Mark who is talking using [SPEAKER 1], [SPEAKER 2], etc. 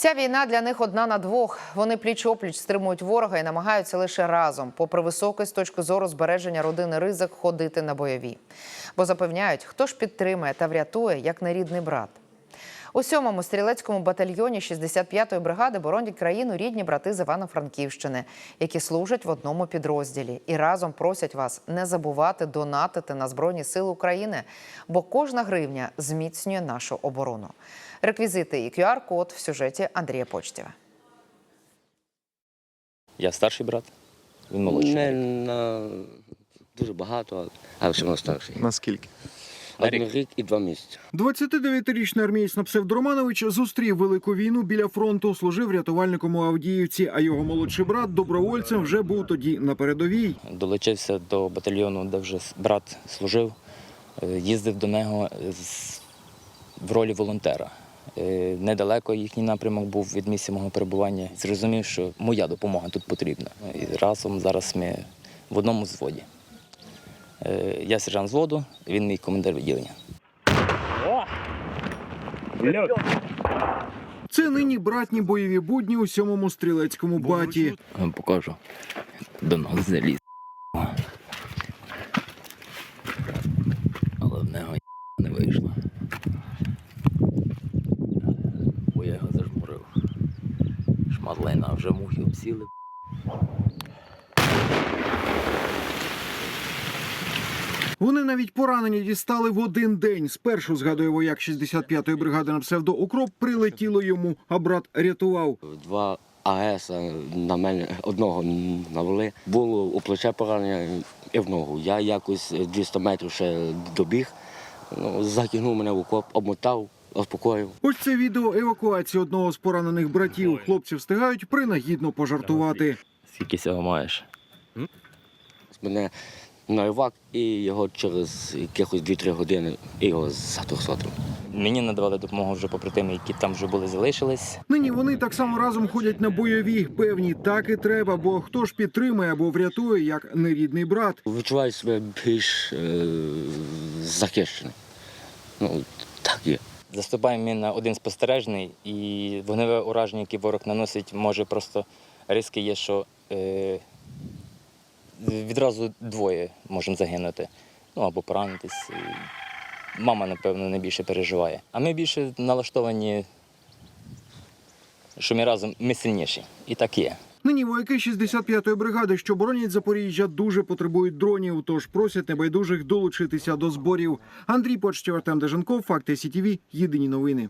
[SPEAKER 1] Ця війна для них одна на двох. Вони пліч-опліч стримують ворога і намагаються лише разом, попри високий з точки зору збереження родини ризик, ходити на бойові. Бо запевняють, хто ж підтримає та врятує, як нерідний брат. У сьомому стрілецькому батальйоні 65-ї бригади боронять країну рідні брати з Івано-Франківщини, які служать в одному підрозділі і разом просять вас не забувати донатити на Збройні Сили України, бо кожна гривня зміцнює нашу оборону. Реквізити і QR-код в сюжеті Андрія Почтєва.
[SPEAKER 2] Я старший брат, він молодший.
[SPEAKER 3] Не на дуже багато, але все одно старший.
[SPEAKER 4] Наскільки?
[SPEAKER 3] Один рік і два місяці.
[SPEAKER 5] 29-річний армієць на псевдороманович зустрів велику війну біля фронту, служив рятувальником у Авдіївці, а його молодший брат добровольцем вже був тоді на передовій.
[SPEAKER 2] Долучився до батальйону, де вже брат служив, Е, їздив до нього з- в ролі волонтера. Е, Недалеко їхній напрямок був від місця мого перебування. Зрозумів, що моя допомога тут потрібна. І разом зараз ми в одному зводі. Е, Я сержант зводу, він мій командир відділення.
[SPEAKER 5] Це нині братні бойові будні у сьомому стрілецькому баті.
[SPEAKER 2] Я вам покажу. До нас заліз. Але в нього не вийшло. Бо я його зажмурив. Шмат лайна вже мухи обсіли.
[SPEAKER 5] Вони навіть поранення дістали в один день. Спершу, згадує вояк 65-ї бригади на псевдо Укроп, прилетіло йому, а брат рятував.
[SPEAKER 3] Два АЕС на мене одного навели. Було у плече поранення і в ногу. Я якось 200 метрів ще добіг, ну, закинув мене в окоп, обмотав, успокоїв.
[SPEAKER 5] Ось це відео евакуації одного з поранених братів. Хлопці встигають принагідно пожартувати.
[SPEAKER 2] Скільки цього маєш?
[SPEAKER 3] Мене на івак і його через якихось 2-3 години його за 300.
[SPEAKER 2] Мені надавали допомогу вже побратими, які там вже були залишились.
[SPEAKER 5] Нині вони так само разом ходять на бойові. Певні, так і треба, бо хто ж підтримує або врятує, як нерідний брат.
[SPEAKER 3] Відчуваю себе більш е, захищеним. Ну, так є.
[SPEAKER 2] Заступаємо ми на один спостережний, і вогневе ураження, яке ворог наносить, може просто риски є, що е, відразу двоє можемо загинути. Ну або поранитись. Мама, напевно, найбільше переживає. А ми більше налаштовані, що ми разом ми сильніші. І так є.
[SPEAKER 5] Нині вояки 65-ї бригади, що боронять Запоріжжя, дуже потребують дронів, тож просять небайдужих долучитися до зборів. Андрій Почтєв, Артем Деженков, Факти СІТВ, Єдині новини.